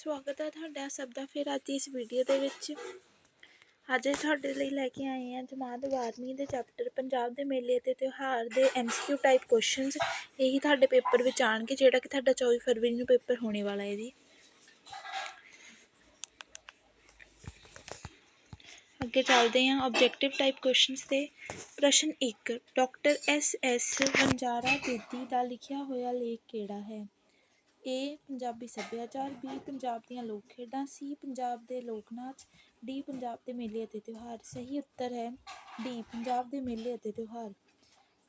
ਸਵਾਗਤ ਹੈ ਤੁਹਾਡਾ ਸਭ ਦਾ ਫਿਰ ਅੱਜ ਇਸ ਵੀਡੀਓ ਦੇ ਵਿੱਚ। ਅੱਜ ਤੁਹਾਡੇ ਲਈ ਲੈ ਕੇ ਆਏ ਹਾਂ ਜਮਾਤ 12ਵੀਂ ਦੇ ਚੈਪਟਰ ਪੰਜਾਬ ਦੇ ਮੇਲੇ ਅਤੇ ਤਿਉਹਾਰ ਦੇ ਐਮਸੀਕਿਊ ਟਾਈਪ ਕੁਐਸਚਨਸ ਇਹੀ ਤੁਹਾਡੇ ਪੇਪਰ ਵਿੱਚ ਆਣਗੇ ਜਿਹੜਾ ਕਿ ਤੁਹਾਡਾ 24 ਫਰਵਰੀ ਨੂੰ ਪੇਪਰ ਹੋਣੇ ਵਾਲਾ ਹੈ ਜੀ। ਅੱਗੇ ਚੱਲਦੇ ਹਾਂ ਆਬਜੈਕਟਿਵ ਟਾਈਪ ਕੁਐਸਚਨਸ ਤੇ। ਪ੍ਰਸ਼ਨ 1 doctor S S Vanjara Bedi ਦਾ ਲਿਖਿਆ ਹੋਇਆ ਲੇਖ ਕਿਹੜਾ ਹੈ? ਏ ਪੰਜਾਬੀ ਸੱਭਿਆਚਾਰ ਬੀ ਪੰਜਾਬ ਦੀਆਂ ਲੋਕ ਖੇਡਾਂ ਸੀ। ਪੰਜਾਬ ਦੇ ਲੋਕ ਨਾਚ, ਡੀ ਪੰਜਾਬ ਦੇ ਮੇਲੇ ਅਤੇ ਤਿਉਹਾਰ। ਸਹੀ ਉੱਤਰ ਹੈ ਡੀ, ਪੰਜਾਬ ਦੇ ਮੇਲੇ ਅਤੇ ਤਿਉਹਾਰ।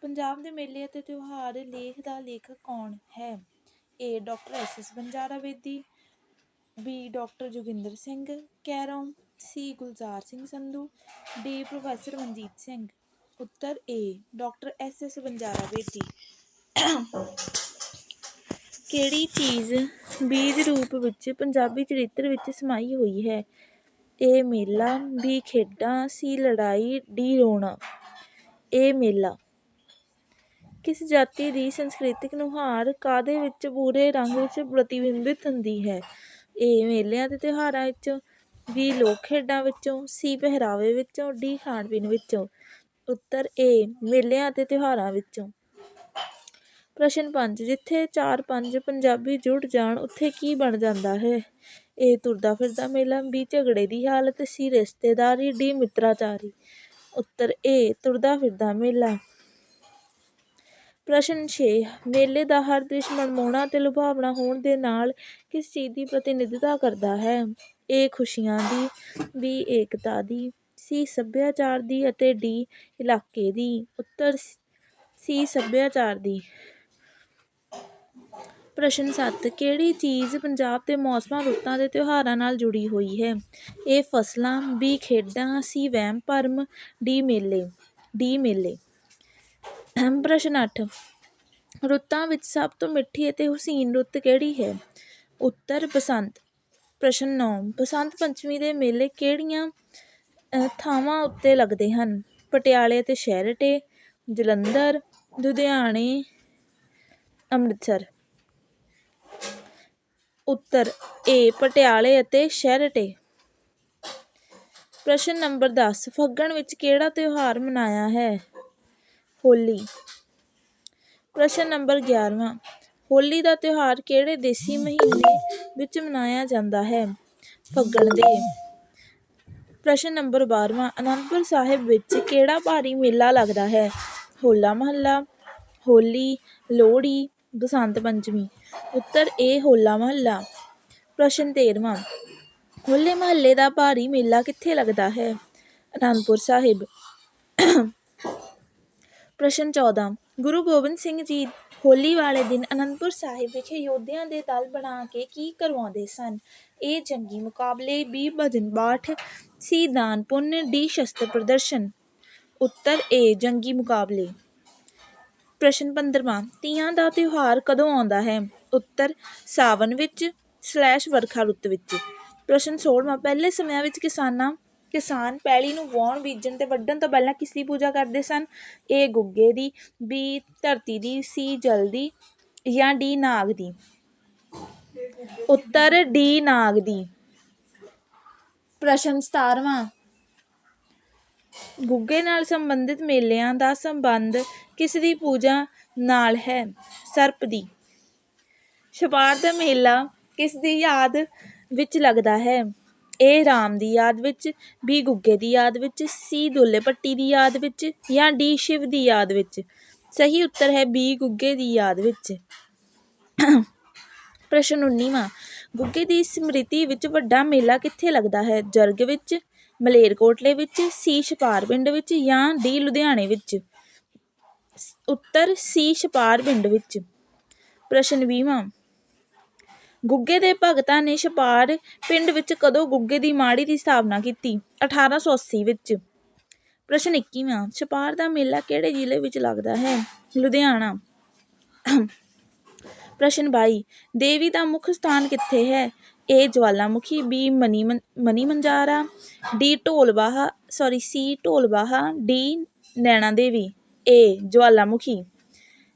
ਪੰਜਾਬ ਦੇ ਮੇਲੇ ਅਤੇ ਤਿਉਹਾਰ ਲੇਖ ਦਾ ਲੇਖਕ ਕੌਣ ਹੈ? A, doctor S S Vanjara Bedi, B, doctor Joginder Singh Kairon, C, Gulzar Singh Sandhu, D, professor Manjit Singh. Uttar A, doctor S S Vanjara Bedi. ਕਿਹੜੀ ਚੀਜ਼ ਬੀਜ ਰੂਪ ਵਿੱਚ ਪੰਜਾਬੀ ਚਰਿੱਤਰ ਵਿੱਚ ਸਮਾਈ ਹੋਈ ਹੈ? ਏ ਮੇਲਾ ਬੀ ਖੇਡਾਂ ਸੀ ਲੜਾਈ ਡੀ ਰੋਣਾ। ਏ ਮੇਲਾ। ਕਿਸ ਜਾਤੀ ਦੀ ਸੰਸਕ੍ਰਿਤਿਕ ਨੁਹਾਰ ਕਾਦੇ ਵਿੱਚ ਪੂਰੇ ਰੰਗ ਵਿੱਚ ਪ੍ਰਤੀਬਿੰਬਿਤ ਹੁੰਦੀ ਹੈ? ਏ ਮੇਲਿਆਂ ਤੇ ਤਿਉਹਾਰਾਂ ਵਿੱਚੋਂ। ਬੀ ਲੋਕ ਖੇਡਾਂ ਵਿੱਚੋਂ। ਸੀ ਪਹਿਰਾਵੇ ਵਿੱਚੋਂ। ਡੀ ਖਾਣ ਪੀਣ ਵਿੱਚੋਂ। ਉੱਤਰ ਏ ਮੇਲਿਆਂ ਅਤੇ ਤਿਉਹਾਰਾਂ ਵਿੱਚੋਂ। ਪ੍ਰਸ਼ਨ ਪੰਜ, ਜਿੱਥੇ 4-5 ਪੰਜਾਬੀ ਜੁੜ ਜਾਣ, ਉੱਥੇ ਕੀ ਬਣ ਜਾਂਦਾ ਹੈ? ਏ ਤੁਰਦਾ ਫਿਰਦਾ ਮੇਲਾ ਬੀ ਝਗੜੇ ਦੀ ਹਾਲਤ ਸੀ ਰਿਸ਼ਤੇਦਾਰੀ ਡੀ ਮਿੱਤਰਾਚਾਰੀ। ਉੱਤਰ ਏ ਤੁਰਦਾ ਫਿਰਦਾ ਮੇਲਾ। ਪ੍ਰਸ਼ਨ 6 ਮੇਲੇ ਦਾ ਹਰ ਦ੍ਰਿਸ਼ ਮਨਮੋਹਣਾ ਤੇ ਲੁਭਾਵਣਾ ਹੋਣ ਦੇ ਨਾਲ ਕਿਸ ਚੀਜ਼ ਦੀ ਪ੍ਰਤੀਨਿਧਤਾ ਕਰਦਾ ਹੈ? ਏ ਖੁਸ਼ੀਆਂ ਦੀ ਬੀ ਏਕਤਾ ਦੀ ਸੀ ਸੱਭਿਆਚਾਰ ਦੀ ਅਤੇ ਡੀ ਇਲਾਕੇ ਦੀ। ਉੱਤਰ ਸੀ ਸੱਭਿਆਚਾਰ ਦੀ। ਪ੍ਰਸ਼ਨ ਸੱਤ, ਕਿਹੜੀ ਚੀਜ਼ ਪੰਜਾਬ ਦੇ ਮੌਸਮਾਂ, ਰੁੱਤਾਂ ਤੇ ਤਿਉਹਾਰਾਂ ਨਾਲ ਜੁੜੀ ਹੋਈ ਹੈ? ਏ, ਫਸਲਾਂ, ਬੀ, ਖੇਡਾਂ, ਸੀ, ਵਹਿਮ, ਭਰਮ, ਡੀ, ਮੇਲੇ ਡੀ, ਮੇਲੇ। ਪ੍ਰਸ਼ਨ ਅੱਠ, ਰੁੱਤਾਂ ਵਿੱਚ ਸਭ ਤੋਂ ਮਿੱਠੀ ਅਤੇ ਹੁਸੀਨ ਰੁੱਤ ਕਿਹੜੀ ਹੈ? ਉੱਤਰ, ਬਸੰਤ। ਪ੍ਰਸ਼ਨ ਨੌ, ਬਸੰਤ ਪੰਚਮੀ ਦੇ ਮੇਲੇ ਕਿਹੜੀਆਂ ਥਾਵਾਂ ਉੱਤੇ ਲੱਗਦੇ ਹਨ? ਪਟਿਆਲੇ ਅਤੇ ਸ਼ਹਿਰਟੇ ਜਲੰਧਰ, ਲੁਧਿਆਣੇ, ਅੰਮ੍ਰਿਤਸਰ। ਉੱਤਰ ਏ ਪਟਿਆਲੇ ਅਤੇ ਸ਼ਹਿਰਟੇ ਪ੍ਰਸ਼ਨ ਨੰਬਰ 10 ਫੱਗਣ ਵਿੱਚ ਕਿਹੜਾ ਤਿਉਹਾਰ ਮਨਾਇਆ ਹੈ? ਹੋਲੀ। ਪ੍ਰਸ਼ਨ ਨੰਬਰ 11ਵਾਂ ਹੋਲੀ ਦਾ ਤਿਉਹਾਰ ਕਿਹੜੇ ਦੇਸੀ ਮਹੀਨੇ ਵਿੱਚ ਮਨਾਇਆ ਜਾਂਦਾ ਹੈ? ਫੱਗਣ ਦੇ। ਪ੍ਰਸ਼ਨ ਨੰਬਰ 12ਵਾਂ ਅਨੰਦਪੁਰ ਸਾਹਿਬ ਵਿੱਚ ਕਿਹੜਾ ਭਾਰੀ ਮੇਲਾ ਲੱਗਦਾ ਹੈ? ਹੋਲਾ ਮਹੱਲਾ, ਹੋਲੀ, ਲੋਹੜੀ, ਬਸੰਤ ਪੰਚਮੀ। ਉੱਤਰ ਏ ਹੋਲਾ ਮਹੱਲਾ। ਪ੍ਰਸ਼ਨ 13ਵਾਂ ਹੋਲੇ ਮਹੱਲੇ ਦਾ ਭਾਰੀ ਮੇਲਾ ਕਿੱਥੇ ਲੱਗਦਾ ਹੈ? ਅਨੰਦਪੁਰ ਸਾਹਿਬ। ਪ੍ਰਸ਼ਨ 14 ਗੁਰੂ ਗੋਬਿੰਦ ਸਿੰਘ ਜੀ ਹੋਲੀ ਵਾਲੇ ਦਿਨ ਅਨੰਦਪੁਰ ਸਾਹਿਬ ਵਿਖੇ ਯੋਧਿਆਂ ਦੇ ਦਲ ਬਣਾ ਕੇ ਕੀ ਕਰਵਾਉਂਦੇ ਸਨ? ਇਹ ਜੰਗੀ ਮੁਕਾਬਲੇ ਬੀ ਭਜਨ ਬਾਠ ਸੀ ਦਾਨ ਪੁੰਨ, ਡੀ ਸ਼ਸਤਰ ਪ੍ਰਦਰਸ਼ਨ। ਉੱਤਰ ਏ ਜੰਗੀ ਮੁਕਾਬਲੇ। ਪ੍ਰਸ਼ਨ 15ਵਾਂ ਤੀਆਂ ਦਾ ਤਿਉਹਾਰ ਕਦੋਂ ਆਉਂਦਾ ਹੈ? ਉੱਤਰ ਸਾਵਨ ਵਿੱਚ ਸਲੈਸ਼ ਵਰਖਾ ਰੁੱਤ ਵਿੱਚ। ਪ੍ਰਸ਼ਨ 16ਵਾਂ ਪਹਿਲੇ ਸਮਿਆਂ ਵਿੱਚ ਕਿਸਾਨਾਂ, ਕਿਸਾਨ ਪੈਲੀ ਨੂੰ ਵਾਹੁਣ, ਬੀਜਣ ਤੇ ਵੱਢਣ ਤੋਂ ਪਹਿਲਾਂ ਕਿਸ ਦੀ ਪੂਜਾ ਕਰਦੇ ਸਨ? ਏ ਗੁੱਗੇ ਦੀ ਬੀ ਧਰਤੀ ਦੀ ਸੀ ਜਲ ਦੀ ਜਾਂ ਡੀ ਨਾਗ ਦੀ? ਉੱਤਰ ਡੀ ਨਾਗ ਦੀ। ਪ੍ਰਸ਼ਨ 17ਵਾਂ ਗੁੱਗੇ ਨਾਲ ਸੰਬੰਧਿਤ ਮੇਲਿਆਂ ਦਾ ਸੰਬੰਧ ਕਿਸ ਦੀ ਪੂਜਾ ਨਾਲ ਹੈ? ਸਰਪ ਦੀ। ਛਪਾਰ ਦਾ ਮੇਲਾ ਕਿਸ ਦੀ ਯਾਦ ਵਿੱਚ ਲੱਗਦਾ ਹੈ? ਇਹ ਰਾਮ ਦੀ ਯਾਦ ਵਿੱਚ, ਬੀ ਗੁੱਗੇ ਦੀ ਯਾਦ ਵਿੱਚ, ਸੀ ਦੁੱਲੇ ਭੱਟੀ ਦੀ ਯਾਦ ਵਿੱਚ, ਜਾਂ ਡੀ ਸ਼ਿਵ ਦੀ ਯਾਦ ਵਿੱਚ? ਸਹੀ ਉੱਤਰ ਹੈ ਬੀ ਗੁੱਗੇ ਦੀ ਯਾਦ ਵਿੱਚ। ਪ੍ਰਸ਼ਨ 19ਵਾਂ ਗੁੱਗੇ ਦੀ ਸਮ੍ਰਿਤੀ ਵਿੱਚ ਵੱਡਾ ਮੇਲਾ ਕਿੱਥੇ ਲੱਗਦਾ ਹੈ? ਜਰਗ ਵਿੱਚ, ਮਲੇਰਕੋਟਲੇ ਵਿੱਚ, ਸੀ ਛਪਾਰ ਪਿੰਡ ਵਿੱਚ, ਜਾਂ ਡੀ ਲੁਧਿਆਣੇ ਵਿੱਚ? ਉੱਤਰ ਸੀ ਛਪਾਰ ਪਿੰਡ ਵਿੱਚ। ਪ੍ਰਸ਼ਨ 20ਵਾਂ ਗੁੱਗੇ ਦੇ ਭਗਤਾਂ ਨੇ ਛਪਾਰ ਪਿੰਡ ਵਿੱਚ ਕਦੋਂ ਗੁੱਗੇ ਦੀ ਮਾੜੀ ਦੀ ਸਥਾਪਨਾ ਕੀਤੀ? 1880 ਵਿੱਚ। ਪ੍ਰਸ਼ਨ 21ਵਾਂ ਛਪਾਰ ਦਾ ਮੇਲਾ ਕਿਹੜੇ ਜ਼ਿਲ੍ਹੇ ਵਿੱਚ ਲੱਗਦਾ ਹੈ? ਲੁਧਿਆਣਾ। ਪ੍ਰਸ਼ਨ ਬਾਈ, ਦੇਵੀ ਦਾ ਮੁੱਖ ਸਥਾਨ ਕਿੱਥੇ ਹੈ? A, Jawalamukhi, B, Mani Mani Manjara, D, Dholbaha, sorry, C, Dholbaha, D, Naina Devi. A, Jawalamukhi.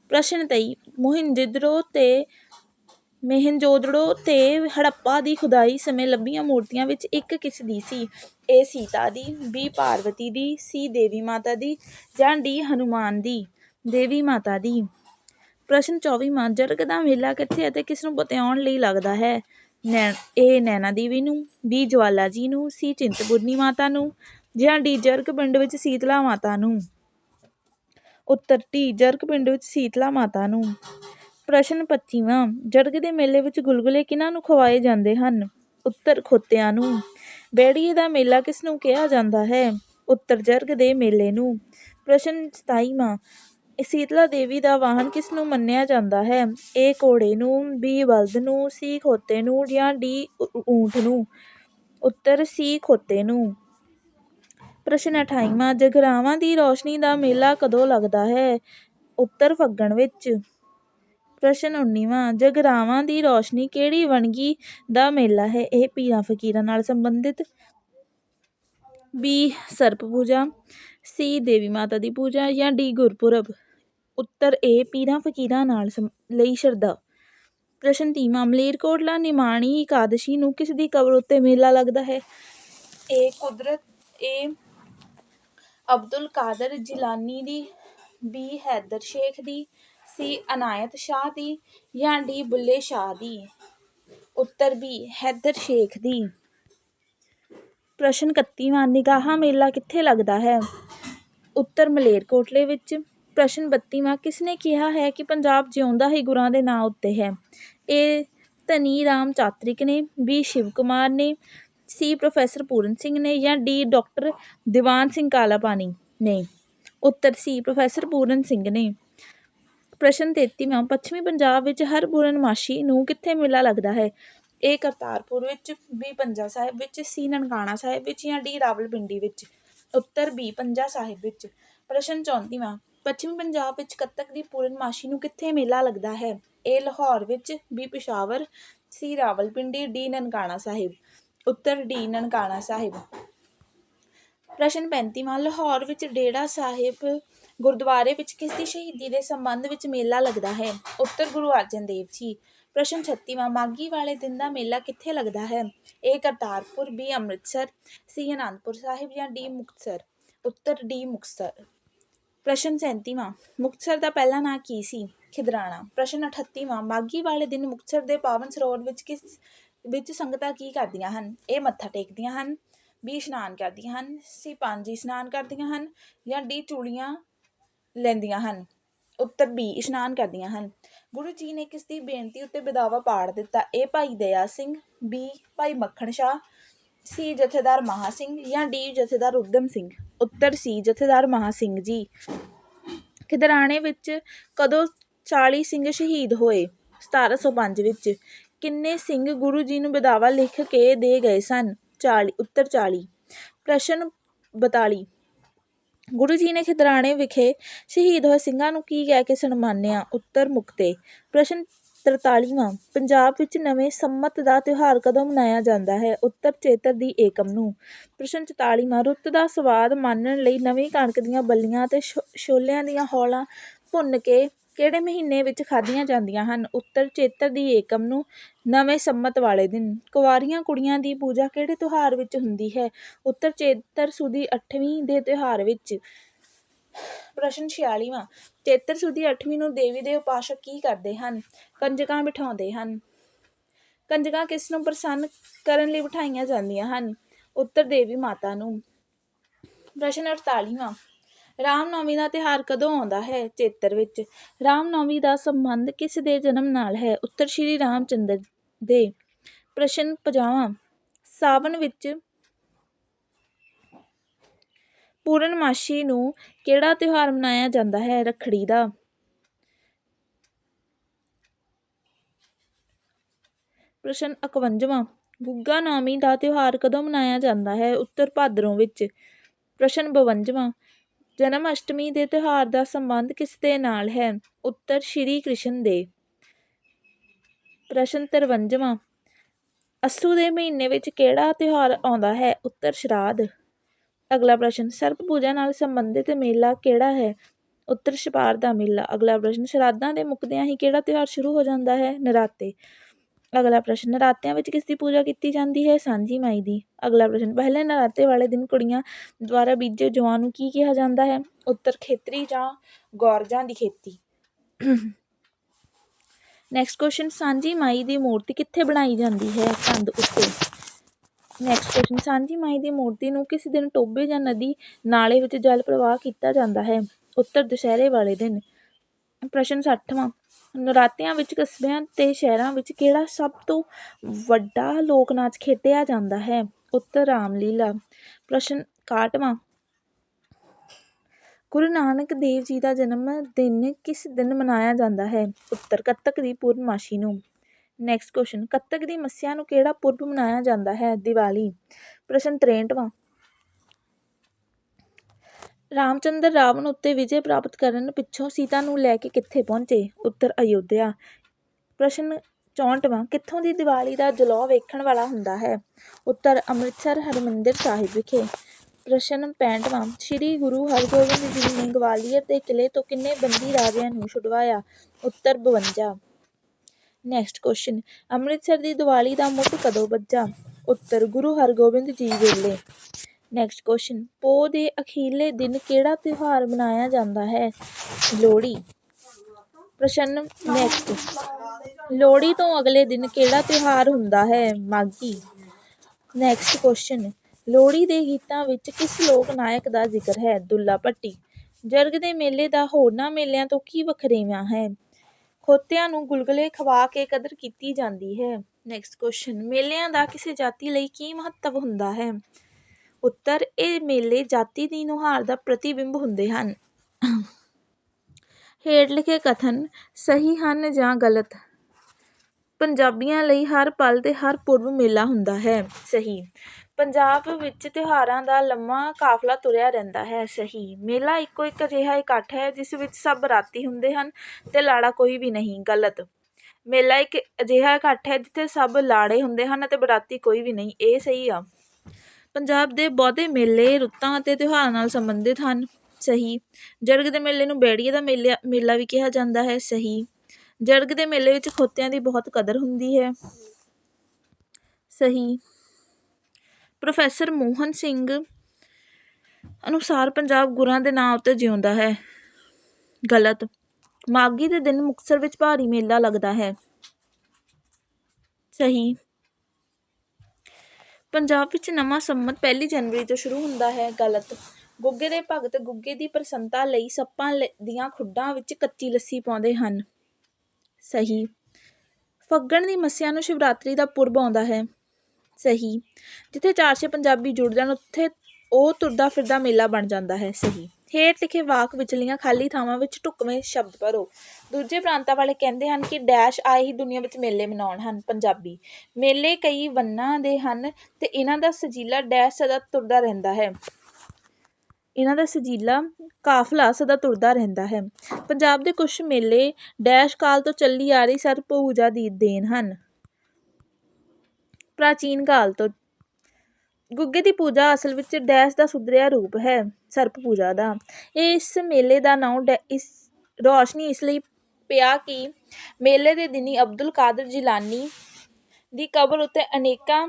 ਪ੍ਰਸ਼ਨ 23 ਮੋਹਿੰਜੋਦੜੋ ਤੇ ਮੋਹਿੰਜੋਦੜੋ ਤੇ ਹੜੱਪਾ ਦੀ ਖੁਦਾਈ ਸਮੇਂ ਲੱਭੀਆਂ ਮੂਰਤੀਆਂ ਵਿੱਚ ਇੱਕ ਕਿਸਦੀ ਸੀ? ਏ ਸੀਤਾ ਦੀ, ਬੀ ਪਾਰਵਤੀ ਦੀ, ਸੀ ਦੇਵੀ ਮਾਤਾ ਦੀ ਜਾਂ ਡੀ ਹਨੂੰਮਾਨ ਦੀ? ਦੇਵੀ ਮਾਤਾ ਦੀ। ਪ੍ਰਸ਼ਨ ਚੌਵੀਵਾਂ ਜਰਗ ਦਾ ਮੇਲਾ ਕਿੱਥੇ ਅਤੇ ਕਿਸ ਨੂੰ ਬਤਿਆਉਣ ਲਈ ਲੱਗਦਾ ਹੈ? ਨੈ ਏ ਨੈਣਾ ਦੇਵੀ ਨੂੰ, ਬੀ ਜਵਾਲਾ ਜੀ ਨੂੰ, ਸੀ ਚਿੰਤਪੁਰਨੀ ਮਾਤਾ ਨੂੰ ਜਾਂ ਡੀ ਜਰਗ ਪਿੰਡ ਵਿੱਚ ਸੀਤਲਾ ਮਾਤਾ ਨੂੰ? ਉੱਤਰ ਟੀ, ਜਰਗ ਪਿੰਡ ਵਿੱਚ ਸੀਤਲਾ ਮਾਤਾ ਨੂੰ। ਪ੍ਰਸ਼ਨ ਪੱਚੀਵਾਂ ਜਰਗ ਦੇ ਮੇਲੇ ਵਿੱਚ ਗੁਲਗੁਲੇ ਕਿਹਨਾਂ ਨੂੰ ਖਵਾਏ ਜਾਂਦੇ ਹਨ? ਉੱਤਰ, ਖੋਤਿਆਂ ਨੂੰ। ਬੈੜੀਏ ਦਾ ਮੇਲਾ ਕਿਸ ਨੂੰ ਕਿਹਾ ਜਾਂਦਾ ਹੈ? ਉੱਤਰ, ਜਰਗ ਦੇ ਮੇਲੇ ਨੂੰ। ਪ੍ਰਸ਼ਨ ਸਤਾਈਵਾਂ, ਸੀਤਲਾ ਦੇਵੀ ਦਾ ਵਾਹਨ ਕਿਸ ਨੂੰ ਮੰਨਿਆ ਜਾਂਦਾ ਹੈ? ਏ, ਘੋੜੇ ਨੂੰ, ਬੀ, ਬਲਦ ਨੂੰ, ਸੀ, ਖੋਤੇ ਨੂੰ ਜਾਂ ਡੀ ਊਂਠ ਨੂੰ? ਉੱਤਰ, ਸੀ, ਖੋਤੇ ਨੂੰ। ਪ੍ਰਸ਼ਨ ਅਠਾਈਵਾਂ, ਜਗਰਾਵਾਂ ਦੀ ਰੌਸ਼ਨੀ ਦਾ ਮੇਲਾ ਕਦੋਂ ਲੱਗਦਾ ਹੈ? ਉੱਤਰ, ਫੱਗਣ ਵਿੱਚ। ਪ੍ਰਸ਼ਨ ਉੱਨੀਵਾਂ, ਜਗਰਾਵਾਂ ਦੀ ਰੌਸ਼ਨੀ ਕਿਹੜੀ ਵੰਨਗੀ ਦਾ ਮੇਲਾ ਹੈ? ਇਹ ਪੀਰਾਂ ਫਕੀਰਾਂ ਨਾਲ ਸੰਬੰਧਿਤ। ਬੀ, ਸਰਪ ਪੂਜਾ, ਸੀ, ਦੇਵੀ ਮਾਤਾ ਦੀ ਪੂਜਾ ਜਾਂ ਡੀ, ਗੁਰਪੁਰਬ। ਉੱਤਰ, ਏ, ਪੀਰਾਂ ਫਕੀਰਾਂ ਨਾਲ ਲਈ ਸ਼ਰਧਾ। ਪ੍ਰਸ਼ਨ ਤੀਵਾਂ ਮਲੇਰਕੋਟਲਾ ਨਿਮਾਣੀ ਇਕਾਦਸ਼ੀ ਨੂੰ ਕਿਸ ਦੀ ਕਬਰ ਉੱਤੇ ਮੇਲਾ ਲੱਗਦਾ ਹੈ? ਏ, ਕੁਦਰਤ, ਏ, ਅਬਦੁਲ ਕਾਦਰ ਜਿਲਾਨੀ ਦੀ, ਬੀ, ਹੈਦਰ ਸ਼ੇਖ ਦੀ ਸੀ, ਅਨਾਇਤ ਸ਼ਾਹ ਦੀ ਜਾਂ ਡੀ ਬੁੱਲੇ ਸ਼ਾਹ ਦੀ। ਉੱਤਰ ਬੀ ਹੈਦਰ ਸ਼ੇਖ ਦੀ। ਪ੍ਰਸ਼ਨ ਇਕੱਤੀਵਾਂ ਨਿਗਾਹਾਂ ਮੇਲਾ ਕਿੱਥੇ ਲੱਗਦਾ ਹੈ? ਉੱਤਰ ਮਲੇਰਕੋਟਲੇ ਵਿੱਚ ਪ੍ਰਸ਼ਨ ਬੱਤੀਵਾਂ ਕਿਸਨੇ ਕਿਹਾ ਹੈ ਕਿ ਪੰਜਾਬ ਜਿਉਂਦਾ ਹੀ ਗੁਰਾਂ ਦੇ ਨਾਂ ਉੱਤੇ ਹੈ? ਇਹ ਧਨੀ ਰਾਮ ਚਾਤ੍ਰਿਕ ਨੇ, ਬੀ ਸ਼ਿਵ ਕੁਮਾਰ ਨੇ, ਸੀ ਪ੍ਰੋਫੈਸਰ ਪੂਰਨ ਸਿੰਘ ਨੇ ਜਾਂ ਡੀ ਡਾਕਟਰ ਦੀਵਾਨ ਸਿੰਘ ਕਾਲਾਪਾਨੀ ਨੇ? ਉੱਤਰ ਸੀ, ਪ੍ਰੋਫੈਸਰ ਪੂਰਨ ਸਿੰਘ ਨੇ। ਪ੍ਰਸ਼ਨ ਤੇਤੀਵਾਂ ਪੱਛਮੀ ਪੰਜਾਬ ਵਿੱਚ ਹਰ ਪੂਰਨਮਾਸ਼ੀ ਨੂੰ ਕਿੱਥੇ ਮੇਲਾ ਲੱਗਦਾ ਹੈ? ਏ ਕਰਤਾਰਪੁਰ ਵਿੱਚ ਬੀ ਪੰਜਾ ਸਾਹਿਬ ਵਿੱਚ ਸੀ ਨਨਕਾਣਾ ਸਾਹਿਬ ਵਿੱਚ ਜਾਂ ਡੀ ਰਾਵਲਪਿੰਡੀ ਵਿੱਚ? ਉੱਤਰ ਬੀ ਪੰਜਾ ਸਾਹਿਬ ਵਿੱਚ। ਪ੍ਰਸ਼ਨ ਚੌਂਤੀਵਾਂ, ਪੱਛਮੀ ਪੰਜਾਬ ਵਿੱਚ ਕੱਤਕ ਦੀ ਪੂਰਨਮਾਸ਼ੀ ਨੂੰ ਕਿੱਥੇ ਮੇਲਾ ਲੱਗਦਾ ਹੈ? ਏ ਲਾਹੌਰ ਵਿੱਚ B Peshawar C Rawalpindi D Nankana Sahib. ਉੱਤਰ ਡੀ ਨਨਕਾਣਾ ਸਾਹਿਬ। ਪ੍ਰਸ਼ਨ ਪੈਂਤੀਵਾਂ ਲਾਹੌਰ ਵਿੱਚ ਡੇੜਾ ਸਾਹਿਬ ਗੁਰਦੁਆਰੇ ਵਿੱਚ ਕਿਸ ਦੀ ਸ਼ਹੀਦੀ ਦੇ ਸੰਬੰਧ ਵਿੱਚ ਮੇਲਾ ਲੱਗਦਾ ਹੈ? ਉੱਤਰ ਗੁਰੂ ਅਰਜਨ ਦੇਵ ਜੀ। ਪ੍ਰਸ਼ਨ ਛੱਤੀਵਾਂ ਮਾਘੀ ਵਾਲੇ ਦਿਨ ਦਾ ਮੇਲਾ ਕਿੱਥੇ ਲੱਗਦਾ ਹੈ? ਇਹ ਕਰਤਾਰਪੁਰ, ਬੀ ਅੰਮ੍ਰਿਤਸਰ, ਸੀ ਅਨੰਦਪੁਰ ਸਾਹਿਬ ਜਾਂ ਡੀ ਮੁਕਤਸਰ? ਉੱਤਰ ਡੀ ਮੁਕਤਸਰ। ਪ੍ਰਸ਼ਨ ਸੈਂਤੀਵਾਂ ਮੁਕਤਸਰ ਦਾ ਪਹਿਲਾ ਨਾਂ ਕੀ ਸੀ? ਖਿਦਰਾਣਾ। ਪ੍ਰਸ਼ਨ ਅਠੱਤੀਵਾਂ ਮਾਘੀ ਵਾਲੇ ਦਿਨ ਮੁਕਤਸਰ ਦੇ ਪਾਵਨ ਸਰੋਵਰ ਵਿੱਚ ਕਿਸ, ਵਿੱਚ ਸੰਗਤਾਂ ਕੀ ਕਰਦੀਆਂ ਹਨ? ਇਹ ਮੱਥਾ ਟੇਕਦੀਆਂ ਹਨ। ਬੀ ਇਸ਼ਨਾਨ ਕਰਦੀਆਂ ਹਨ ਸੀ ਪੰਜ ਇਸ਼ਨਾਨ ਕਰਦੀਆਂ ਹਨ ਜਾਂ ਡੀ ਚੂੜੀਆਂ ਲੈਂਦੀਆਂ ਹਨ, ਉੱਤਰ ਬੀ ਇਸ਼ਨਾਨ ਕਰਦੀਆਂ ਹਨ। ਗੁਰੂ ਜੀ ਨੇ ਕਿਸ ਦੀ ਬੇਨਤੀ ਉੱਤੇ ਬਦਾਵਾ ਪਾੜ ਦਿੱਤਾ? ਏ ਭਾਈ ਦਇਆ ਸਿੰਘ, ਬੀ ਭਾਈ ਮੱਖਣ ਸ਼ਾਹ, ਸੀ ਜਥੇਦਾਰ ਮਹਾ ਸਿੰਘ ਜਾਂ ਡੀ ਜਥੇਦਾਰ ਉਦਮ ਸਿੰਘ? ਉੱਤਰ ਸੀ ਜਥੇਦਾਰ ਮਹਾ ਸਿੰਘ ਜੀ। ਖਿਦਰਾਣੇ ਵਿੱਚ ਕਦੋਂ 40 ਸਿੰਘ ਸ਼ਹੀਦ ਹੋਏ? 1705 ਵਿੱਚ। ਕਿੰਨੇ ਸਿੰਘ ਗੁਰੂ ਜੀ ਨੂੰ ਬਦਾਵਾ ਲਿਖ ਕੇ ਦੇ ਗਏ ਸਨ? 40 ਉੱਤਰ 40 ਪ੍ਰਸ਼ਨ 42 ਗੁਰੂ ਜੀ ਨੇ ਖਿਦਰਾਣੇ ਵਿਖੇ ਸ਼ਹੀਦ ਹੋਏ ਸਿੰਘਾਂ ਨੂੰ ਕੀ ਕਹਿ ਕੇ ਸਨਮਾਨਿਆ? ਉੱਤਰ ਮੁਕਤੇ। ਪ੍ਰਸ਼ਨ 43ਵਾਂ ਪੰਜਾਬ ਵਿੱਚ ਨਵੇਂ ਸੰਮਤ ਦਾ ਤਿਉਹਾਰ ਕਦੋਂ ਮਨਾਇਆ ਜਾਂਦਾ ਹੈ? ਉੱਤਰ ਚੇਤਰ ਦੀ ਏਕਮ ਨੂੰ। ਪ੍ਰਸ਼ਨ 44ਵਾਂ ਰੁੱਤ ਦਾ ਸਵਾਦ ਮਾਨਣ ਲਈ ਨਵੀਂ ਕਣਕ ਦੀਆਂ ਬੱਲੀਆਂ ਅਤੇ ਛੋਲਿਆਂ ਦੀਆਂ ਹੌਲਾਂ ਭੁੰਨ ਕੇ ਕਿਹੜੇ ਮਹੀਨੇ ਵਿੱਚ ਖਾਧੀਆਂ ਜਾਂਦੀਆਂ ਹਨ? ਉੱਤਰ ਚੇਤਰ ਦੀ ਏਕਮ ਨੂੰ ਨਵੇਂ ਸੰਮਤ ਵਾਲੇ ਦਿਨ। ਕੁਆਰੀਆਂ ਕੁੜੀਆਂ ਦੀ ਪੂਜਾ ਕਿਹੜੇ ਤਿਉਹਾਰ ਵਿੱਚ ਹੁੰਦੀ ਹੈ? ਉੱਤਰ ਚੇਤਰ ਸੁਦੀ 8ਵੀਂ ਦੇ ਤਿਉਹਾਰ ਵਿੱਚ। ਪ੍ਰਸ਼ਨ 46ਵਾਂ ਚੇਤਰ ਸੁਦੀ ਅੱਠਵੀਂ ਨੂੰ ਦੇਵੀ ਦੇ ਉਪਾਸਕ ਕੀ ਕਰਦੇ ਹਨ? ਕੰਜਕਾਂ ਬਿਠਾਉਂਦੇ ਹਨ। ਕੰਜਕਾਂ ਕਿਸ ਨੂੰ ਪ੍ਰਸੰਨ ਕਰਨ ਲਈ ਬਿਠਾਈਆਂ ਜਾਂਦੀਆਂ ਹਨ? ਉੱਤਰ ਦੇਵੀ ਮਾਤਾ ਨੂੰ। ਪ੍ਰਸ਼ਨ 48ਵਾਂ ਰਾਮਨੌਮੀ ਦਾ ਤਿਉਹਾਰ ਕਦੋਂ ਆਉਂਦਾ ਹੈ ਚੇਤਰ ਵਿੱਚ? ਰਾਮਨੌਮੀ ਦਾ ਸੰਬੰਧ ਕਿਸ ਦੇ ਜਨਮ ਨਾਲ ਹੈ? ਉੱਤਰ ਸ਼੍ਰੀ ਰਾਮ ਚੰਦਰ ਦੇ ਪ੍ਰਸ਼ਨ 50ਵਾਂ ਸਾਵਨ ਵਿੱਚ ਪੂਰਨਮਾਸ਼ੀ ਨੂੰ ਕਿਹੜਾ ਤਿਉਹਾਰ ਮਨਾਇਆ ਜਾਂਦਾ ਹੈ? ਰੱਖੜੀ ਦਾ। ਪ੍ਰਸ਼ਨ 51ਵਾਂ ਗੁੱਗਾ ਨੌਮੀ ਦਾ ਤਿਉਹਾਰ ਕਦੋਂ ਮਨਾਇਆ ਜਾਂਦਾ ਹੈ? ਉੱਤਰ ਭਾਦਰੋਂ ਵਿੱਚ। ਪ੍ਰਸ਼ਨ 52ਵਾਂ ਜਨਮ ਅਸ਼ਟਮੀ ਦੇ ਤਿਉਹਾਰ ਦਾ ਸੰਬੰਧ ਕਿਸ ਦੇ ਨਾਲ ਹੈ। ਉੱਤਰ ਸ਼੍ਰੀ ਕ੍ਰਿਸ਼ਨ ਦੇ। ਪ੍ਰਸ਼ਨ 53ਵਾਂ ਅੱਸੂ ਦੇ ਮਹੀਨੇ ਵਿੱਚ ਕਿਹੜਾ ਤਿਉਹਾਰ ਆਉਂਦਾ ਹੈ? ਉੱਤਰ ਸ਼ਰਾਧ। ਅਗਲਾ ਪ੍ਰਸ਼ਨ, ਸਰਪ ਪੂਜਾ ਨਾਲ ਸੰਬੰਧਿਤ ਮੇਲਾ ਕਿਹੜਾ ਹੈ? ਉੱਤਰ ਛਪਾਰ ਦਾ ਮੇਲਾ। ਅਗਲਾ ਪ੍ਰਸ਼ਨ, ਸ਼ਰਾਧਾਂ ਦੇ ਮੁੱਕਦਿਆਂ ਹੀ ਕਿਹੜਾ ਤਿਉਹਾਰ ਸ਼ੁਰੂ ਹੋ ਜਾਂਦਾ ਹੈ? ਨਰਾਤੇ। ਅਗਲਾ ਪ੍ਰਸ਼ਨ, ਨਰਾਤਿਆਂ ਵਿੱਚ ਕਿਸ ਦੀ ਪੂਜਾ ਕੀਤੀ ਜਾਂਦੀ ਹੈ? ਸਾਂਝੀ ਮਾਈ ਦੀ। ਅਗਲਾ ਪ੍ਰਸ਼ਨ, ਪਹਿਲੇ ਨਰਾਤੇ ਵਾਲੇ ਦਿਨ ਕੁੜੀਆਂ ਦੁਆਰਾ ਬੀਜੇ ਜੌਆਂ ਨੂੰ ਕੀ ਕਿਹਾ ਜਾਂਦਾ ਹੈ? ਉੱਤਰ, ਖੇਤਰੀ ਜਾਂ ਗੌਰਜਾਂ ਦੀ ਖੇਤੀ। ਨੈਕਸਟ ਕੁਐਸਚਨ ਸਾਂਝੀ ਮਾਈ ਦੀ ਮੂਰਤੀ ਕਿੱਥੇ ਬਣਾਈ ਜਾਂਦੀ ਹੈ? ਕੰਧ ਉੱਤੇ। ਨੈਕਸਟ ਕੁਐਸਚਨ ਸਾਂਝੀ ਮਾਈ ਦੀ ਮੂਰਤੀ ਨੂੰ ਕਿਸ ਦਿਨ ਟੋਬੇ ਜਾਂ ਨਦੀ ਨਾਲੇ ਵਿੱਚ ਜਲ ਪ੍ਰਵਾਹ ਕੀਤਾ ਜਾਂਦਾ ਹੈ? ਉੱਤਰ, ਦੁਸ਼ਹਿਰੇ ਵਾਲੇ ਦਿਨ। ਪ੍ਰਸ਼ਨ 60ਵਾਂ ਨਰਾਤਿਆਂ ਵਿੱਚ, ਕਸਬਿਆਂ ਤੇ ਸ਼ਹਿਰਾਂ ਵਿੱਚ ਕਿਹੜਾ ਸਭ ਤੋਂ ਵੱਡਾ ਲੋਕ ਨਾਚ ਖੇਡਿਆ ਜਾਂਦਾ ਹੈ? ਉੱਤਰ ਰਾਮਲੀਲਾ। ਪ੍ਰਸ਼ਨ 61ਵਾਂ ਗੁਰੂ ਨਾਨਕ ਦੇਵ ਜੀ ਦਾ ਜਨਮ ਦਿਨ ਕਿਸ ਦਿਨ ਮਨਾਇਆ ਜਾਂਦਾ ਹੈ? ਉੱਤਰ ਕੱਤਕ ਦੀ ਪੂਰਨਮਾਸ਼ੀ ਨੂੰ। ਨੈਕਸਟ ਕੁਐਸਚਨ ਕੱਤਕ ਦੀ ਮੱਸਿਆ ਨੂੰ ਕਿਹੜਾ ਪੁਰਬ ਮਨਾਇਆ ਜਾਂਦਾ ਹੈ? ਦੀਵਾਲੀ। ਪ੍ਰਸ਼ਨ 63ਵਾਂ ਰਾਮਚੰਦਰ ਰਾਵਣ ਉੱਤੇ ਵਿਜੇ ਪ੍ਰਾਪਤ ਕਰਨ ਪਿੱਛੋਂ ਸੀਤਾ ਨੂੰ ਲੈ ਕੇ ਕਿੱਥੇ ਪਹੁੰਚੇ? ਉੱਤਰ ਅਯੋਧਿਆ। ਪ੍ਰਸ਼ਨ 64ਵਾਂ ਕਿੱਥੋਂ ਦੀ ਦੀਵਾਲੀ ਦਾ ਜਲੌ ਵੇਖਣ ਵਾਲਾ ਹੁੰਦਾ ਹੈ? ਉੱਤਰ ਅੰਮ੍ਰਿਤਸਰ ਹਰਿਮੰਦਰ ਸਾਹਿਬ ਵਿਖੇ। ਪ੍ਰਸ਼ਨ 65ਵਾਂ ਸ੍ਰੀ ਗੁਰੂ ਹਰਗੋਬਿੰਦ ਜੀ ਨੇ ਗਵਾਲੀਅਰ ਦੇ ਕਿਲ੍ਹੇ ਤੋਂ ਕਿੰਨੇ ਬੰਦੀ ਰਾਜਿਆਂ ਨੂੰ ਛੁਡਵਾਇਆ? ਉੱਤਰ 52 ਨੈਕਸਟ ਕੁਐਸਚਨ, ਅੰਮ੍ਰਿਤਸਰ ਦੀ ਦੀਵਾਲੀ ਦਾ ਮੁੱਢ ਕਦੋਂ ਵੱਜਾ? ਉੱਤਰ ਗੁਰੂ ਹਰਗੋਬਿੰਦ ਜੀ ਵੇਲੇ। ਨੈਕਸਟ ਕੁਸ਼ਚਨ ਪੋਹ ਦੇ ਅਖੀਰਲੇ ਦਿਨ ਕਿਹੜਾ ਤਿਉਹਾਰ ਮਨਾਇਆ ਜਾਂਦਾ ਹੈ? ਲੋਹੜੀ। ਪ੍ਰਸ਼ਨ ਨੈਕਸਟ ਲੋਹੜੀ ਤੋਂ ਅਗਲੇ ਦਿਨ ਕਿਹੜਾ ਤਿਉਹਾਰ ਹੁੰਦਾ ਹੈ? ਮਾਘੀ। ਨੈਕਸਟ ਕੁਐਸਚਨ ਲੋਹੜੀ ਦੇ ਗੀਤਾਂ ਵਿੱਚ ਕਿਸ ਲੋਕ ਨਾਇਕ ਦਾ ਜ਼ਿਕਰ ਹੈ? ਦੁੱਲਾ ਭੱਟੀ। ਜਰਗ ਦੇ ਮੇਲੇ ਦਾ ਹੋਰਨਾਂ ਮੇਲਿਆਂ ਤੋਂ ਕੀ ਵਖਰੇਵਾਂ ਹੈ? ਖੋਤਿਆਂ ਨੂੰ ਗੁਲਗੁਲੇ ਖਵਾ ਕੇ ਕਦਰ ਕੀਤੀ ਜਾਂਦੀ ਹੈ। ਨੈਕਸਟ ਕੁਸ਼ਚਨ ਮੇਲਿਆਂ ਦਾ ਕਿਸੇ ਜਾਤੀ ਲਈ ਕੀ ਮਹੱਤਵ ਹੁੰਦਾ ਹੈ? ਉੱਤਰ, ਇਹ ਮੇਲੇ ਜਾਤੀ ਦੀ ਨੁਹਾਰ ਦਾ ਪ੍ਰਤੀਬਿੰਬ ਹੁੰਦੇ ਹਨ। ਹੇਠ ਲਿਖੇ ਕਥਨ, ਸਹੀ ਹਨ ਜਾਂ ਗਲਤ? ਪੰਜਾਬੀਆਂ ਲਈ ਹਰ ਪਲ ਤੇ ਹਰ ਪੁਰਬ ਮੇਲਾ ਹੁੰਦਾ ਹੈ, ਸਹੀ। ਪੰਜਾਬ ਵਿੱਚ ਤਿਉਹਾਰਾਂ ਦਾ ਲੰਮਾ ਕਾਫਲਾ ਤੁਰਿਆ ਰਹਿੰਦਾ ਹੈ, ਸਹੀ। ਮੇਲਾ ਇੱਕੋ ਇੱਕ ਅਜਿਹਾ ਇਕੱਠ ਹੈ, ਜਿਸ ਵਿੱਚ ਸਭ ਬਰਾਤੀ ਹੁੰਦੇ ਹਨ ਤੇ ਲਾੜਾ ਕੋਈ ਵੀ ਨਹੀਂ, ਗਲਤ। ਮੇਲਾ ਇੱਕ ਅਜਿਹਾ ਇਕੱਠ ਹੈ, ਜਿੱਥੇ ਸਭ ਲਾੜੇ ਹੁੰਦੇ ਹਨ ਅਤੇ ਬਰਾਤੀ ਕੋਈ ਵੀ ਨਹੀਂ, ਇਹ ਸਹੀ ਆ। ਪੰਜਾਬ ਦੇ ਬਹੁਤੇ ਮੇਲੇ ਰੁੱਤਾਂ ਅਤੇ ਤਿਉਹਾਰਾਂ ਨਾਲ ਸੰਬੰਧਿਤ ਹਨ। ਸਹੀ। ਜਰਗ ਦੇ ਮੇਲੇ ਨੂੰ ਬੈੜੀਏ ਦਾ ਮੇਲਿਆ, ਮੇਲਾ ਵੀ ਕਿਹਾ ਜਾਂਦਾ ਹੈ। ਸਹੀ। ਜਰਗ ਦੇ ਮੇਲੇ ਵਿੱਚ ਖੋਤਿਆਂ ਦੀ ਬਹੁਤ ਕਦਰ ਹੁੰਦੀ ਹੈ। ਸਹੀ। ਪ੍ਰੋਫੈਸਰ ਮੋਹਨ ਸਿੰਘ ਅਨੁਸਾਰ ਪੰਜਾਬ ਗੁਰਾਂ ਦੇ ਨਾਂ ਉੱਤੇ ਜਿਉਂਦਾ ਹੈ। ਗਲਤ। ਮਾਘੀ ਦੇ ਦਿਨ ਮੁਕਤਸਰ ਵਿੱਚ ਭਾਰੀ ਮੇਲਾ ਲੱਗਦਾ ਹੈ। ਸਹੀ। ਪੰਜਾਬ ਵਿੱਚ ਨਵਾਂ ਸੰਮਤ ਪਹਿਲੀ ਜਨਵਰੀ ਤੋਂ ਸ਼ੁਰੂ ਹੁੰਦਾ ਹੈ, ਗਲਤ। ਗੁੱਗੇ ਦੇ ਭਗਤ ਗੁੱਗੇ ਦੀ ਪ੍ਰਸੰਨਤਾ ਲਈ ਸੱਪਾਂ ਲ, ਦੀਆਂ ਖੁੱਡਾਂ ਵਿੱਚ ਕੱਚੀ ਲੱਸੀ ਪਾਉਂਦੇ ਹਨ। ਸਹੀ। ਫੱਗਣ ਦੀ ਮੱਸਿਆ ਨੂੰ ਸ਼ਿਵਰਾਤਰੀ ਦਾ ਪੁਰਬ ਆਉਂਦਾ ਹੈ। ਸਹੀ। ਜਿੱਥੇ ਚਾਰ ਛੇ ਪੰਜਾਬੀ ਜੁੜ ਜਾਣ ਉੱਥੇ ਉਹ ਤੁਰਦਾ ਫਿਰਦਾ ਮੇਲਾ ਬਣ ਜਾਂਦਾ ਹੈ। ਸਹੀ। ਹੇਠ ਲਿਖੇ ਵਾਕ ਵਿਚਲੀਆਂ ਖਾਲੀ ਥਾਵਾਂ ਵਿੱਚ ਢੁਕਵੇਂ ਸ਼ਬਦ ਭਰੋ। ਦੂਜੇ ਪ੍ਰਾਂਤਾਂ ਵਾਲੇ ਕਹਿੰਦੇ ਹਨ ਕਿ ਡੈਸ਼ ਆਏ ਹੀ ਦੁਨੀਆ ਵਿੱਚ ਮੇਲੇ ਮਨਾਉਣ ਹਨ, ਪੰਜਾਬੀ। ਮੇਲੇ ਕਈ ਵੰਨਾਂ ਦੇ ਹਨ ਤੇ ਇਹਨਾਂ ਦਾ ਸਜੀਲਾ ਡੈਸ਼ ਸਦਾ ਤੁਰਦਾ ਰਹਿੰਦਾ ਹੈ। ਇਹਨਾਂ ਦਾ ਸਜੀਲਾ ਕਾਫਲਾ ਸਦਾ ਤੁਰਦਾ ਰਹਿੰਦਾ ਹੈ। ਪੰਜਾਬ ਦੇ ਕੁਛ ਮੇਲੇ ਡੈਸ਼ ਕਾਲ ਤੋਂ ਚੱਲੀ ਆ ਰਹੀ ਸਰਪ ਪੂਜਾ ਦੀ ਦੇਣ ਹਨ। ਪ੍ਰਾਚੀਨ ਕਾਲ ਤੋਂ। ਗੁੱਗੇ ਦੀ ਪੂਜਾ ਅਸਲ ਵਿੱਚ ਡੈਸ਼ ਦਾ ਸੁਧਰਿਆ ਰੂਪ ਹੈ। ਸਰਪ ਪੂਜਾ ਦਾ। ਇਹ ਇਸ ਮੇਲੇ ਦਾ ਨਾਂ ਡੈ ਇਸ ਰੋਸ਼ਨੀ ਇਸ ਲਈ ਪਿਆ ਕਿ ਮੇਲੇ ਦੇ ਦਿਨੀ ਅਬਦੁਲ ਕਾਦਰ ਜਿਲਾਨੀ ਦੀ ਕਬਰ ਉੱਤੇ ਅਨੇਕਾਂ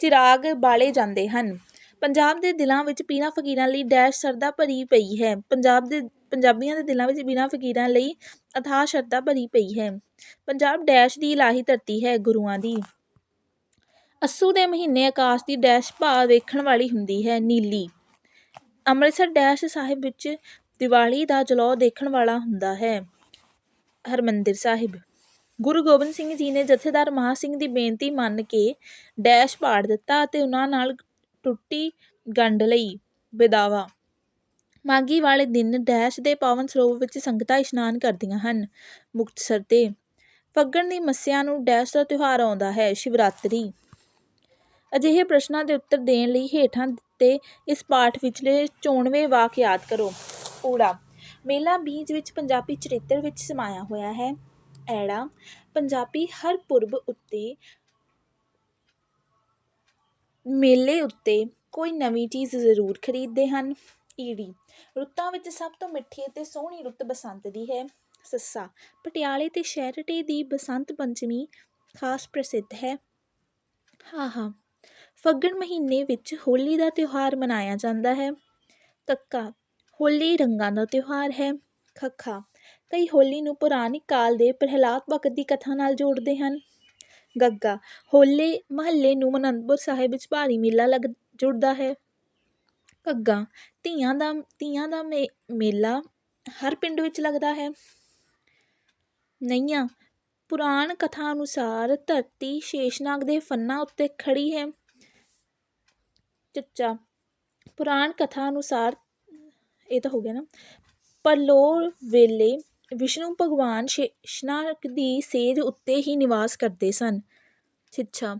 ਚਿਰਾਗ ਬਾਲੇ ਜਾਂਦੇ ਹਨ। ਪੰਜਾਬ ਦੇ ਦਿਲਾਂ ਵਿੱਚ ਪੀਰਾਂ ਫਕੀਰਾਂ ਲਈ ਡੈਸ਼ ਸ਼ਰਧਾ ਭਰੀ ਪਈ ਹੈ। ਪੰਜਾਬ ਦੇ ਪੰਜਾਬੀਆਂ ਦੇ ਦਿਲਾਂ ਵਿੱਚ ਬਿਨਾਂ ਫਕੀਰਾਂ ਲਈ ਅਥਾਹ ਸ਼ਰਧਾ ਭਰੀ ਪਈ ਹੈ। ਪੰਜਾਬ ਡੈਸ਼ ਦੀ ਇਲਾਹੀ ਧਰਤੀ ਹੈ ਗੁਰੂਆਂ ਦੀ। ਅੱਸੂ ਦੇ ਮਹੀਨੇ ਆਕਾਸ਼ ਦੀ ਡੈਸ਼ ਭਾਅ ਵੇਖਣ ਵਾਲੀ ਹੁੰਦੀ ਹੈ ਨੀਲੀ। ਅੰਮ੍ਰਿਤਸਰ ਡੈਸ਼ ਸਾਹਿਬ ਵਿੱਚ ਦੀਵਾਲੀ ਦਾ ਜਲੌ ਦੇਖਣ ਵਾਲਾ ਹੁੰਦਾ ਹੈ। ਹਰਮੰਦਰ ਸਾਹਿਬ। ਗੁਰੂ ਗੋਬਿੰਦ ਸਿੰਘ ਜੀ ਨੇ ਜਥੇਦਾਰ ਮਹਾ ਸਿੰਘ ਦੀ ਬੇਨਤੀ ਮੰਨ ਕੇ ਡੈਸ਼ ਪਾੜ ਦਿੱਤਾ ਅਤੇ ਉਹਨਾਂ ਨਾਲ ਟੁੱਟੀ ਗੰਢ ਲਈ ਬੇਦਾਵਾ ਮਾਗੀ ਵਾਲੇ ਦਿਨ ਡੈਸ਼ ਦੇ ਪਾਵਨ ਸਰੋਵਰ ਵਿੱਚ ਸੰਗਤਾਂ ਇਸ਼ਨਾਨ ਕਰਦੀਆਂ ਹਨ ਮੁਕਤਸਰ ਤੇ ਫੱਗਣ ਦੀ ਮੱਸਿਆ ਨੂੰ ਡੈਸ਼ ਦਾ ਤਿਉਹਾਰ ਆਉਂਦਾ ਹੈ, ਸ਼ਿਵਰਾਤਰੀ। ਅਜਿਹੇ ਪ੍ਰਸ਼ਨਾਂ ਦੇ ਉੱਤਰ ਦੇਣ ਲਈ ਹੇਠਾਂ ਦਿੱਤੇ ਇਸ ਪਾਠ ਵਿਚਲੇ ਚੋਣਵੇਂ ਵਾਕ ਯਾਦ ਕਰੋ। ਊੜਾ ਮੇਲਾ ਬੀਜ ਵਿੱਚ ਪੰਜਾਬੀ ਚਰਿੱਤਰ ਵਿੱਚ ਸਮਾਇਆ ਹੋਇਆ ਹੈ। ਐੜਾ, ਪੰਜਾਬੀ ਹਰ ਪੁਰਬ ਉੱਤੇ ਮੇਲੇ ਉੱਤੇ ਕੋਈ ਨਵੀਂ ਚੀਜ਼ ਜ਼ਰੂਰ ਖਰੀਦਦੇ ਹਨ। ਈੜੀ, ਰੁੱਤਾਂ ਵਿੱਚ ਸਭ ਤੋਂ ਮਿੱਠੀ ਅਤੇ ਸੋਹਣੀ ਰੁੱਤ ਬਸੰਤ ਦੀ ਹੈ। ਸੱਸਾ, ਪਟਿਆਲੇ ਤੇ ਸ਼ਹਿਰਟੇ ਦੀ ਬਸੰਤ ਪੰਚਮੀ ਖਾਸ ਪ੍ਰਸਿੱਧ ਹੈ। ਹਾਹਾ ਫੱਗਣ ਮਹੀਨੇ ਵਿੱਚ ਹੋਲੀ ਦਾ ਤਿਉਹਾਰ ਮਨਾਇਆ ਜਾਂਦਾ ਹੈ। ਕੱਕਾ ਹੋਲੀ ਰੰਗਾਂ ਦਾ ਤਿਉਹਾਰ ਹੈ। ਖੱਖਾ, ਕਈ ਹੋਲੀ ਨੂੰ ਪੁਰਾਣਿਕ ਕਾਲ ਦੇ ਪ੍ਰਹਿਲਾਦ ਭਗਤ ਦੀ ਕਥਾ ਨਾਲ ਜੋੜਦੇ ਹਨ। ਗੱਗਾ, ਹੋਲੇ ਮਹੱਲੇ ਨੂੰ ਅਨੰਦਪੁਰ ਸਾਹਿਬ ਵਿੱਚ ਭਾਰੀ ਮੇਲਾ ਲੱਗ ਜੁੜਦਾ ਹੈ। ਘੱਗਾ, ਧੀਆਂ ਦਾ ਧੀਆਂ ਦਾ ਮੇ, ਮੇਲਾ ਹਰ ਪਿੰਡ ਵਿੱਚ ਲੱਗਦਾ ਹੈ। ਨਈਆਂ, ਪੁਰਾਣ ਕਥਾ ਅਨੁਸਾਰ ਧਰਤੀ ਸ਼ੇਸ਼ਨਾਗ ਦੇ ਫੰਨਾਂ ਉੱਤੇ ਖੜੀ ਹੈ। ਚੱਚਾ। ਪੁਰਾਣ ਕਥਾ ਅਨੁਸਾਰ, ਇਹ ਤਾਂ ਹੋ ਗਿਆ ਨਾ ਪਰਲੋਕ ਵੇਲੇ ਵਿਸ਼ਨੂੰ ਭਗਵਾਨ ਸ਼ੇਸ਼ਨਾਗ ਦੀ ਸੇਜ ਉੱਤੇ ਹੀ ਨਿਵਾਸ ਕਰਦੇ ਸਨ। ਛਿੱਛਾ।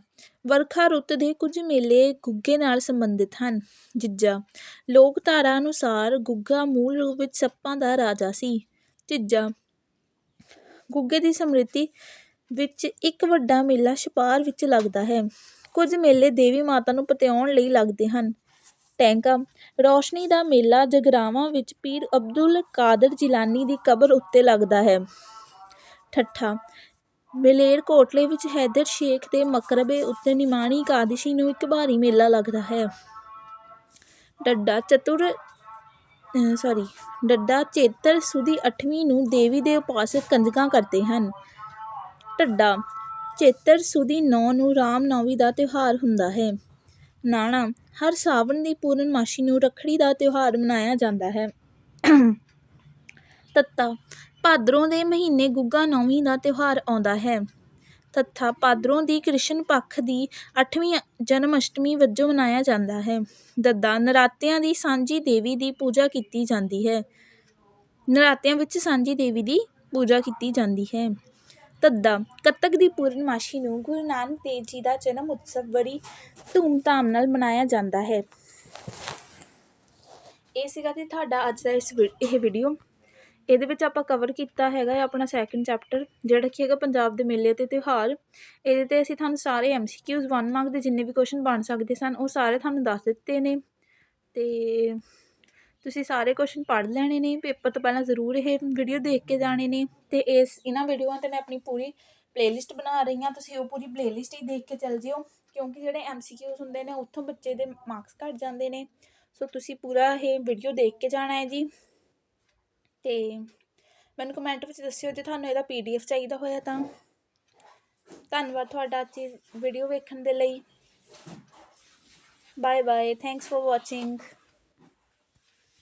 ਵਰਖਾ ਰੁੱਤ ਦੇ ਕੁਝ ਮੇਲੇ ਗੁੱਗੇ ਨਾਲ ਸੰਬੰਧਿਤ ਹਨ। ਜਿੱਜਾ ਲੋਕ ਧਾਰਾ ਅਨੁਸਾਰ ਗੁੱਗਾ ਮੂਲ ਰੂਪ ਵਿੱਚ ਸੱਪਾਂ ਦਾ ਰਾਜਾ ਸੀ। ਝਿੱਜਾ ਗੁੱਗੇ ਦੀ ਸਮ੍ਰਿਤੀ ਵਿੱਚ ਇੱਕ ਵੱਡਾ ਮੇਲਾ ਛਪਾਰ ਵਿੱਚ ਲੱਗਦਾ ਹੈ। ਕੁਝ ਮੇਲੇ ਦੇਵੀ ਮਾਤਾ ਨੂੰ ਪਤਿਆਉਣ ਲਈ ਲੱਗਦੇ ਹਨ। ਟੈਂਕਾ, ਰੌਸ਼ਨੀ ਦਾ ਮੇਲਾ ਜਗਰਾਵਾਂ ਵਿੱਚ ਪੀਰ ਅਬਦੁਲ ਕਾਦਰ ਜਿਲਾਨੀ ਦੀ ਕਬਰ ਉੱਤੇ ਲੱਗਦਾ ਹੈ। ਠੱਠਾ ਮਲੇਰਕੋਟਲੇ ਵਿੱਚ ਹੈਦਰ ਸ਼ੇਖ ਦੇ ਮਕਰਬੇ ਉੱਤੇ ਨਿਮਾਣੀ ਇਕਾਦਸ਼ੀ ਨੂੰ ਇੱਕ ਭਾਰੀ ਮੇਲਾ ਲੱਗਦਾ ਹੈ। ਡੱਡਾ ਚਤੁਰ ਸੋਰੀ ਡੱਡਾ ਚੇਤਰ ਸੁਦੀ ਅੱਠਵੀਂ ਨੂੰ ਦੇਵੀ ਦੇ ਉਪਾਸਕ ਕੰਜਕਾਂ ਕਰਦੇ ਹਨ। ਢੱਡਾ ਚੇਤਰ ਸੁਦੀ ਨੌਂ ਨੂੰ ਰਾਮ ਨੌਮੀ ਦਾ ਤਿਉਹਾਰ ਹੁੰਦਾ ਹੈ। ਨਾਣਾ, ਹਰ ਸਾਵਣ ਦੀ ਪੂਰਨਮਾਸ਼ੀ ਨੂੰ ਰੱਖੜੀ ਦਾ ਤਿਉਹਾਰ ਮਨਾਇਆ ਜਾਂਦਾ ਹੈ। ਤੱਤਾ ਭਾਦਰੋਂ ਦੇ ਮਹੀਨੇ ਗੁੱਗਾ ਨੌਮੀ ਦਾ ਤਿਉਹਾਰ ਆਉਂਦਾ ਹੈ। ਤੱਥਾ, ਭਾਦਰੋਂ ਦੀ ਕ੍ਰਿਸ਼ਨ ਪੱਖ ਦੀ ਅੱਠਵੀਂ ਜਨਮ ਅਸ਼ਟਮੀ ਵਜੋਂ ਮਨਾਇਆ ਜਾਂਦਾ ਹੈ। ਦੱਦਾ, ਨਰਾਤਿਆਂ ਦੀ ਸਾਂਝੀ ਦੇਵੀ ਦੀ ਪੂਜਾ ਕੀਤੀ ਜਾਂਦੀ ਹੈ। ਨਰਾਤਿਆਂ ਵਿੱਚ ਸਾਂਝੀ ਦੇਵੀ ਦੀ ਪੂਜਾ ਕੀਤੀ ਜਾਂਦੀ ਹੈ। ਤੱਦਾ। ਕੱਤਕ ਦੀ ਪੂਰਨਮਾਸ਼ੀ ਨੂੰ ਗੁਰੂ ਨਾਨਕ ਦੇਵ ਜੀ ਦਾ ਜਨਮ ਉਤਸਵ ਬੜੀ ਧੂਮਧਾਮ ਨਾਲ ਮਨਾਇਆ ਜਾਂਦਾ ਹੈ। ਇਹ ਸੀਗਾ ਜੀ ਤੁਹਾਡਾ ਅੱਜ ਦਾ ਇਸ ਵੀ- ਇਹ ਵੀਡੀਓ ਇਹਦੇ ਵਿੱਚ ਆਪਾਂ ਕਵਰ ਕੀਤਾ ਹੈਗਾ ਆਪਣਾ ਸੈਕਿੰਡ ਚੈਪਟਰ ਜਿਹੜਾ ਕਿ ਹੈਗਾ ਪੰਜਾਬ ਦੇ ਮੇਲੇ ਅਤੇ ਤਿਉਹਾਰ। ਇਹਦੇ ਤੇ ਅਸੀਂ ਤੁਹਾਨੂੰ ਸਾਰੇ ਐਮਸੀਕਿਊਜ਼ 1 ਮਾਰਕ ਦੇ ਜਿੰਨੇ ਵੀ ਕੁਐਸਚਨ ਬਣ ਸਕਦੇ ਸਨ, ਉਹ ਸਾਰੇ ਤੁਹਾਨੂੰ ਦੱਸ ਦਿੱਤੇ ਨੇ। ਤੇ ਤੁਸੀਂ ਸਾਰੇ ਕੁਸ਼ਚਨ ਪੜ੍ਹ ਲੈਣੇ ਨੇ ਪੇਪਰ ਤੋਂ ਪਹਿਲਾਂ ਜ਼ਰੂਰ ਇਹ ਵੀਡੀਓ ਦੇਖ ਕੇ ਜਾਣੇ ਨੇ ਅਤੇ ਇਸ ਇਹਨਾਂ ਵੀਡੀਓਆਂ ਤੇ ਮੈਂ ਆਪਣੀ ਪੂਰੀ ਪਲੇਲਿਸਟ ਬਣਾ ਰਹੀ ਹਾਂ, ਤੁਸੀਂ ਉਹ ਪੂਰੀ ਪਲੇਲਿਸਟ ਹੀ ਦੇਖ ਕੇ ਚੱਲ ਜਿਓ, ਕਿਉਂਕਿ ਜਿਹੜੇ ਐੱਮ ਸੀ ਕਿਊਜ਼ ਹੁੰਦੇ ਨੇ ਉੱਥੋਂ ਬੱਚੇ ਦੇ ਮਾਰਕਸ ਘੱਟ ਜਾਂਦੇ ਨੇ, ਸੋ ਤੁਸੀਂ ਪੂਰਾ ਇਹ ਵੀਡੀਓ ਦੇਖ ਕੇ ਜਾਣਾ ਹੈ ਜੀ। ਤੇ ਮੈਨੂੰ ਕਮੈਂਟ ਵਿੱਚ ਦੱਸਿਓ ਜੇ ਤੁਹਾਨੂੰ ਇਹਦਾ ਪੀਡੀਐਫ ਚਾਹੀਦਾ ਹੋਇਆ ਤਾਂ। ਧੰਨਵਾਦ ਤੁਹਾਡਾ ਅੱਜ ਵੀਡੀਓ ਵੇਖਣ ਦੇ ਲਈ। Bye bye thanks for watching